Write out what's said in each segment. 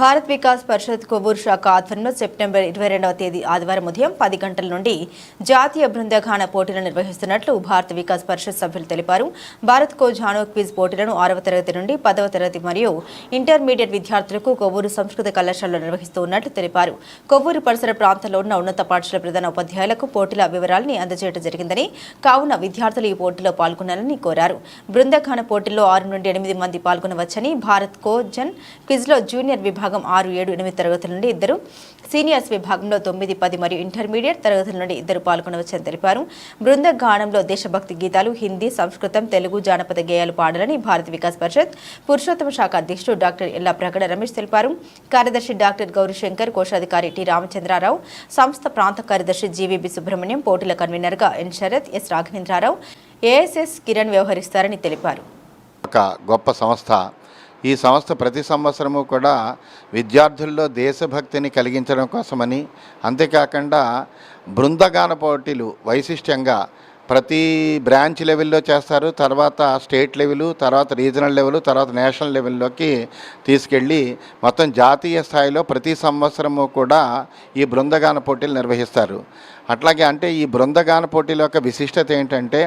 భారత్ వికాస్ పరిషత్ కొవ్వూరు శాఖ ఆధ్వర్యంలో సెప్టెంబర్ ఇరవై రెండవ తేదీ ఆదివారం ఉదయం పది గంటల నుండి జాతీయ బృందగాన పోటీలు నిర్వహిస్తున్నట్లు భారత వికాస్ పరిషత్ సభ్యులు తెలిపారు. భారత్ కో జానో క్విజ్ పోటీలను ఆరవ తరగతి నుండి పదవ తరగతి మరియు ఇంటర్మీడియట్ విద్యార్థులకు కొవ్వూరు సంస్కృత కళాశాలలో నిర్వహిస్తూ ఉన్నట్లు తెలిపారు. కొవ్వూరు పరిసర ప్రాంతంలో ఉన్న ఉన్నత పాఠశాల ప్రధాన ఉపాధ్యాయులకు పోటీల వివరాలని అందజేయడం జరిగిందని కావున విద్యార్థులు ఈ పోటీలో పాల్గొనాలని కోరారు. బృందగాన పోటీల్లో ఆరు నుండి ఎనిమిది మంది పాల్గొనవచ్చని భారత్ కో జన్ క్విజ్లో జూనియర్ విభాగం ఆరు ఏడు ఎనిమిది తరగతుల నుండి ఇద్దరు సీనియర్స్ విభాగంలో తొమ్మిది పది మరియు ఇంటర్మీడియట్ తరగతుల నుండి ఇద్దరు పాల్గొనవచ్చని తెలిపారు. బృంద గానంలో దేశభక్తి గీతాలు హిందీ సంస్కృతం తెలుగు జానపద గేయాలు పాడాలని భారత వికాస్ పరిషత్ పురుషోత్తమ శాఖ అధ్యక్షుడు డాక్టర్ ఎల్లా ప్రగడ రమేష్ తెలిపారు. కార్యదర్శి డాక్టర్ గౌరీశంకర్ కోశాధికారి టి రామచంద్రారావు సంస్థ ప్రాంత కార్యదర్శి జీవీబీ సుబ్రహ్మణ్యం పోటీల కన్వీనర్గా N Sarath S Raghavendra Rao ASS Kiran వ్యవహరిస్తారని తెలిపారు. ఒక గొప్ప సంస్థ ఈ సంస్థ ప్రతి సంవత్సరము కూడా విద్యార్థుల్లో దేశభక్తిని కలిగించడం కోసమని అంతేకాకుండా బృందగాన పోటీలు వైశిష్ట్యంగా ప్రతి బ్రాంచ్ లెవెల్లో చేస్తారు. తర్వాత స్టేట్ లెవెల్ తర్వాత రీజనల్ లెవెల్ తర్వాత నేషనల్ లెవెల్లోకి తీసుకెళ్ళి మొత్తం జాతీయ స్థాయిలో ప్రతి సంవత్సరము కూడా ఈ బృందగాన పోటీలు నిర్వహిస్తారు. అట్లాగే అంటే ఈ బృందగాన పోటీల యొక్క విశిష్టత ఏంటంటే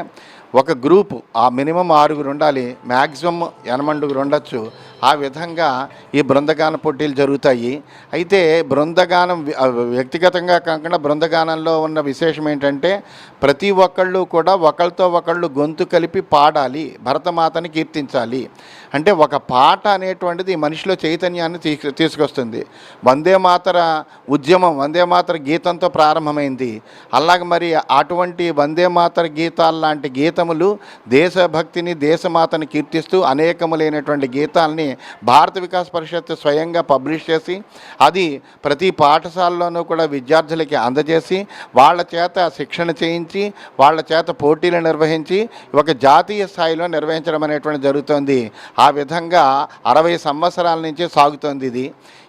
ఒక గ్రూపు ఆ మినిమం ఆరుగురు ఉండాలి మ్యాక్సిమం ఎనమండుగురు ఉండొచ్చు. ఆ విధంగా ఈ బృందగాన పోటీలు జరుగుతాయి. అయితే బృందగానం వ్యక్తిగతంగా కాకుండా బృందగానంలో ఉన్న విశేషం ఏంటంటే ప్రతి ఒక్కళ్ళు కూడా ఒకళ్ళతో ఒకళ్ళు గొంతు కలిపి పాడాలి భరతమాతని కీర్తించాలి. అంటే ఒక పాట అనేటువంటిది మనిషిలో చైతన్యాన్ని తీసుకొస్తుంది. వందే మాతర ఉద్యమం వందే మాతర గీతంతో ప్రారంభమైంది. అలాగే మరి అటువంటి వందే మాతర గీతాలు లాంటి గీతములు దేశభక్తిని దేశమాతని కీర్తిస్తూ అనేకములైనటువంటి గీతాలని భారత వికాస్ పరిషత్ స్వయంగా పబ్లిష్ చేసి అది ప్రతి పాఠశాలలోనూ కూడా విద్యార్థులకి అందజేసి వాళ్ళ చేత శిక్షణ చేయించి వాళ్ళ చేత పోటీలు నిర్వహించి ఒక జాతీయ స్థాయిలో నిర్వహించడం అనేటువంటి జరుగుతోంది. ఆ ఆ విధంగా అరవై సంవత్సరాల నుంచే సాగుతోంది ఇది.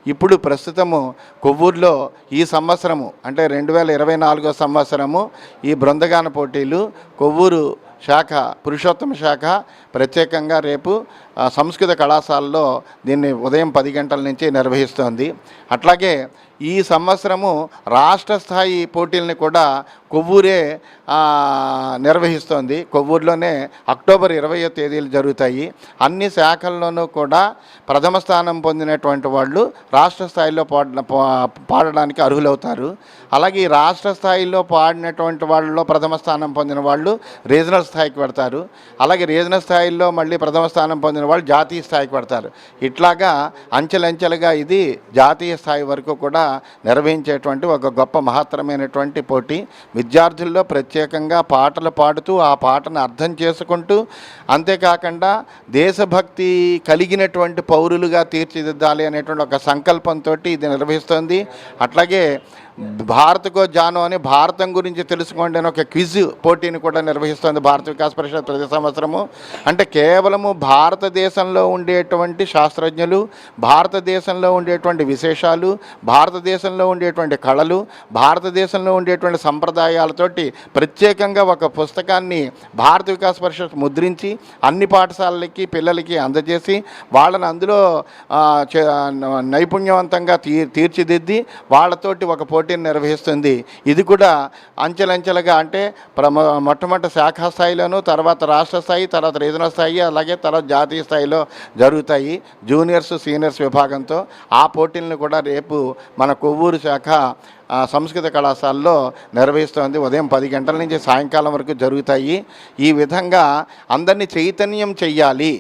ఇప్పుడు ప్రస్తుతము కొవ్వూరులో ఈ సంవత్సరము అంటే రెండు వేల ఇరవై నాలుగో సంవత్సరము ఈ బృందగాన పోటీలు కొవ్వూరు శాఖ పురుషోత్తమ శాఖ ప్రత్యేకంగా రేపు సంస్కృత కళాశాలలో దీన్ని ఉదయం పది గంటల నుంచి నిర్వహిస్తోంది. అట్లాగే ఈ సంవత్సరము రాష్ట్ర స్థాయి పోటీల్ని కూడా కొవ్వూరే నిర్వహిస్తోంది. కొవ్వూరులోనే అక్టోబర్ ఇరవయో తేదీలు జరుగుతాయి. అన్ని శాఖల్లోనూ కూడా ప్రథమ స్థానం పొందినటువంటి వాళ్ళు రాష్ట్ర స్థాయిలో పా- పాడడానికి అర్హులవుతారు. అలాగే రాష్ట్ర స్థాయిలో పాడినటువంటి వాళ్ళలో ప్రథమ స్థానం పొందిన వాళ్ళు రీజనల్ స్థాయికి పెడతారు. అలాగే రీజనల్ స్థాయిలో మళ్ళీ ప్రథమ స్థానం పొందిన వాళ్ళు జాతీయ స్థాయికి పెడతారు. ఇట్లాగా అంచెలంచెలుగా ఇది జాతీయ స్థాయి వరకు కూడా నిర్వహించేటువంటి ఒక గొప్ప మహత్తరమైనటువంటి పోటీ. విద్యార్థుల్లో ప్రత్యేకంగా పాటలు పాడుతూ ఆ పాటను అర్థం చేసుకుంటూ అంతేకాకుండా దేశభక్తి కలిగినటువంటి పౌరులుగా తీర్చిదిద్దాలి అనేటువంటి ఒక సంకల్పంతో ఇది నిర్వహిస్తోంది. అట్లాగే భారత్కో జాను అని భారతం గురించి తెలుసుకోండి అని ఒక క్విజ్ పోటీని కూడా నిర్వహిస్తోంది భారత వికాస్ పరిషత్ ప్రతి సంవత్సరము. అంటే కేవలము భారతదేశంలో ఉండేటువంటి శాస్త్రజ్ఞులు భారతదేశంలో ఉండేటువంటి విశేషాలు భారతదేశంలో ఉండేటువంటి కళలు భారతదేశంలో ఉండేటువంటి సంప్రదాయాలతోటి ప్రత్యేకంగా ఒక పుస్తకాన్ని భారత వికాస్ పరిషత్ ముద్రించి అన్ని పాఠశాలలకి పిల్లలకి అందజేసి వాళ్ళని అందులో చే- నైపుణ్యవంతంగా తీ తీర్చిదిద్ది వాళ్ళతోటి ఒక పోటీని నిర్వహిస్తుంది ఇది కూడా అంచెలంచెలుగా అంటే ప్రమ మొట్టమొదటి శాఖా స్థాయిలోను తర్వాత రాష్ట్ర స్థాయి తర్వాత రీజనల్ స్థాయి అలాగే తర్వాత జాతీయ స్థాయిలో జరుగుతాయి. జూనియర్స్ సీనియర్స్ విభాగంతో ఆ పోటీలను కూడా రేపు మన కొవ్వూరు శాఖ సంస్కృత కళాశాలలో నిర్వహిస్తోంది. ఉదయం పది గంటల నుంచి సాయంకాలం వరకు జరుగుతాయి. ఈ విధంగా అందరినీ చైతన్యం చెయ్యాలి.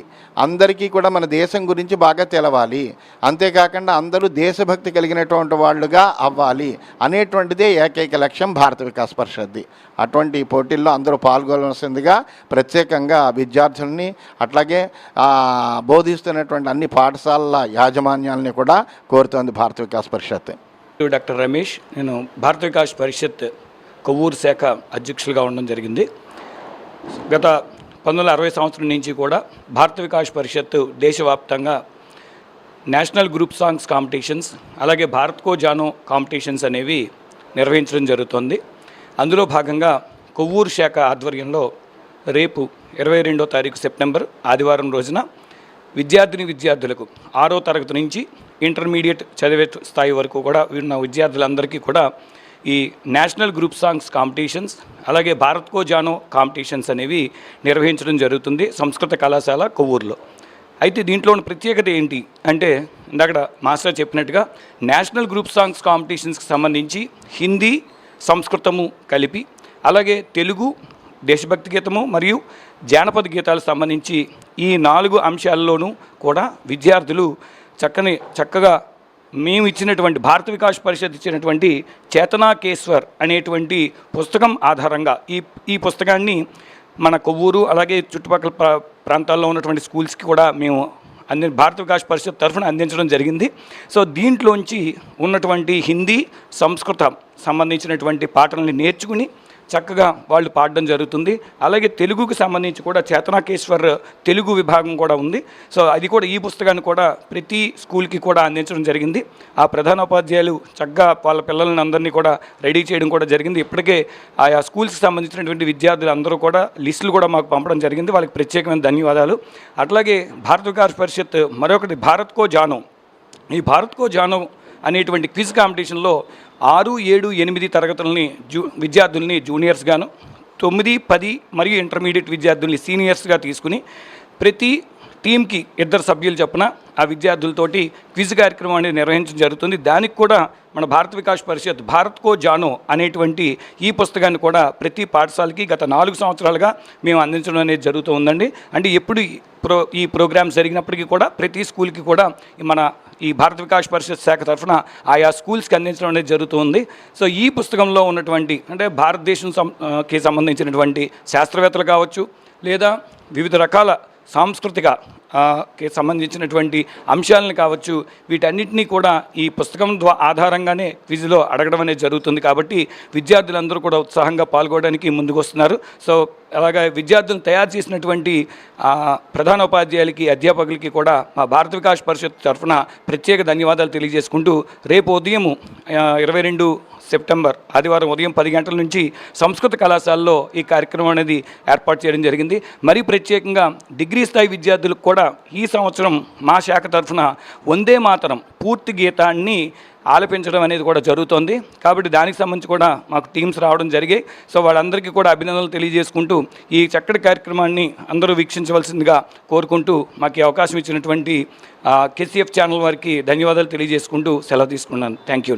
అందరికీ కూడా మన దేశం గురించి బాగా తెలవాలి. అంతేకాకుండా అందరూ దేశభక్తి కలిగినటువంటి వాళ్ళుగా అవ్వాలి అనేటువంటిదే ఏకైక లక్ష్యం భారత వికాస్ పరిషత్ది. అటువంటి పోటీల్లో అందరూ పాల్గొనవలసిందిగా ప్రత్యేకంగా విద్యార్థుల్ని అట్లాగే బోధిస్తున్నటువంటి అన్ని పాఠశాలల యాజమాన్యాలని కూడా కోరుతోంది భారత వికాస్ పరిషత్ డాక్టర్ రమేష్. నేను భారత వికాస్ పరిషత్ కొవ్వూరు శాఖ అధ్యక్షులుగా ఉండడం జరిగింది. గత పంతొమ్మిది వందల అరవై సంవత్సరం నుంచి కూడా భారత వికాస్ పరిషత్ దేశవ్యాప్తంగా నేషనల్ గ్రూప్ సాంగ్స్ కాంపిటీషన్స్ అలాగే భారత్ కో జానో కాంపిటీషన్స్ అనేవి నిర్వహించడం జరుగుతుంది. అందులో భాగంగా కొవ్వూరు శాఖ ఆధ్వర్యంలో రేపు ఇరవై రెండో తారీఖు సెప్టెంబర్ ఆదివారం రోజున విద్యార్థిని విద్యార్థులకు ఆరో తరగతి నుంచి ఇంటర్మీడియట్ చదివే స్థాయి వరకు కూడా ఉన్న విద్యార్థులందరికీ కూడా ఈ నేషనల్ గ్రూప్ సాంగ్స్ కాంపిటీషన్స్ అలాగే భారత్ కో జానో కాంపిటీషన్స్ అనేవి నిర్వహించడం జరుగుతుంది సంస్కృత కళాశాల కొవ్వూరులో. అయితే దీంట్లో ప్రత్యేకత ఏంటి అంటే ఇందాక మాస్టర్ చెప్పినట్టుగా నేషనల్ గ్రూప్ సాంగ్స్ కాంపిటీషన్స్కి సంబంధించి హిందీ సంస్కృతము కలిపి అలాగే తెలుగు దేశభక్తి గీతము మరియు జానపద గీతాలకు సంబంధించి ఈ నాలుగు అంశాల్లోనూ కూడా విద్యార్థులు చక్కని చక్కగా మేము ఇచ్చినటువంటి భారత వికాస్ పరిషత్ ఇచ్చినటువంటి చేతనాకేశ్వర్ అనేటువంటి పుస్తకం ఆధారంగా ఈ ఈ పుస్తకాన్ని మన కొవ్వూరు అలాగే చుట్టుపక్కల ప్రా- ప్రాంతాల్లో ఉన్నటువంటి స్కూల్స్కి కూడా మేము అంది భారత వికాస్ పరిషత్ తరఫున అందించడం జరిగింది. సో దీంట్లోంచి ఉన్నటువంటి హిందీ సంస్కృతం సంబంధించినటువంటి పాటల్ని నేర్చుకుని చక్కగా వాళ్ళు పాడడం జరుగుతుంది. అలాగే తెలుగుకు సంబంధించి కూడా చేతనాకేశ్వర్ తెలుగు విభాగం కూడా ఉంది. సో అది కూడా ఈ పుస్తకాన్ని కూడా ప్రతి స్కూల్కి కూడా అందించడం జరిగింది. ఆ ప్రధానోపాధ్యాయులు చక్కగా వాళ్ళ పిల్లల్ని అందరినీ కూడా రెడీ చేయడం కూడా జరిగింది. ఇప్పటికే ఆయా స్కూల్స్కి సంబంధించినటువంటి విద్యార్థులు అందరూ కూడా లిస్టులు కూడా మాకు పంపడం జరిగింది. వాళ్ళకి ప్రత్యేకమైన ధన్యవాదాలు. అట్లాగే భారత వికాస్ పరిషత్ మరొకటి భారత్ కో జానో. ఈ భారత్ కో జానవ్ అనేటువంటి క్విజ్ కాంపిటీషన్లో ఆరు ఏడు ఎనిమిది తరగతులని జూ విద్యార్థుల్ని జూనియర్స్గాను తొమ్మిది పది మరియు ఇంటర్మీడియట్ విద్యార్థుల్ని సీనియర్స్గా తీసుకుని ప్రతి టీంకి ఇద్దరు సభ్యులు చొప్పున ఆ విద్యార్థులతోటి క్విజ్ కార్యక్రమం అనేది నిర్వహించడం జరుగుతుంది. దానికి కూడా మన భారత వికాస్ పరిషత్ భారత్ కో జానో అనేటువంటి ఈ పుస్తకాన్ని కూడా ప్రతి పాఠశాలకి గత నాలుగు సంవత్సరాలుగా మేము అందించడం అనేది జరుగుతూ ఉందండి. అంటే ఎప్పుడు ఈ ప్రో ఈ ప్రోగ్రామ్ జరిగినప్పటికీ కూడా ప్రతి స్కూల్కి కూడా మన ఈ భారత వికాస్ పరిషత్ శాఖ తరఫున ఆయా స్కూల్స్కి అందించడం అనేది జరుగుతుంది సో ఈ పుస్తకంలో ఉన్నటువంటి అంటే భారతదేశం సంబంధించినటువంటి శాస్త్రవేత్తలు కావచ్చు లేదా వివిధ రకాల సాంస్కృతిక సంబంధించినటువంటి అంశాలను కావచ్చు వీటన్నిటినీ కూడా ఈ పుస్తకం ద్వా ఆధారంగానే క్విజ్లో అడగడం అనేది జరుగుతుంది కాబట్టి విద్యార్థులందరూ కూడా ఉత్సాహంగా పాల్గొనడానికి ముందుకు వస్తున్నారు సో అలాగా విద్యార్థులను తయారు చేసినటువంటి ప్రధాన ప్రధానోపాధ్యాయులకి అధ్యాపకులకి కూడా మా భారత వికాస్ పరిషత్ తరఫున ప్రత్యేక ధన్యవాదాలు తెలియజేసుకుంటూ రేపు ఉదయం ఇరవై రెండు సెప్టెంబర్ ఆదివారం ఉదయం పది గంటల నుంచి సంస్కృత కళాశాలలో ఈ కార్యక్రమం అనేది ఏర్పాటు చేయడం జరిగింది. మరీ ప్రత్యేకంగా డిగ్రీ స్థాయి విద్యార్థులకు కూడా ఈ సంవత్సరం మా శాఖ తరఫున వందే మాతరం పూర్తి గీతాన్ని ఆలపించడం అనేది కూడా జరుగుతోంది. కాబట్టి దానికి సంబంధించి కూడా మాకు టీమ్స్ రావడం జరిగాయి. సో వాళ్ళందరికీ కూడా అభినందనలు తెలియజేసుకుంటూ ఈ చక్కటి కార్యక్రమాన్ని అందరూ వీక్షించవలసిందిగా కోరుకుంటూ మాకు ఈ అవకాశం ఇచ్చినటువంటి కేసీఎఫ్ ఛానల్ వారికి ధన్యవాదాలు తెలియజేసుకుంటూ సెలవు తీసుకున్నాను. Thank you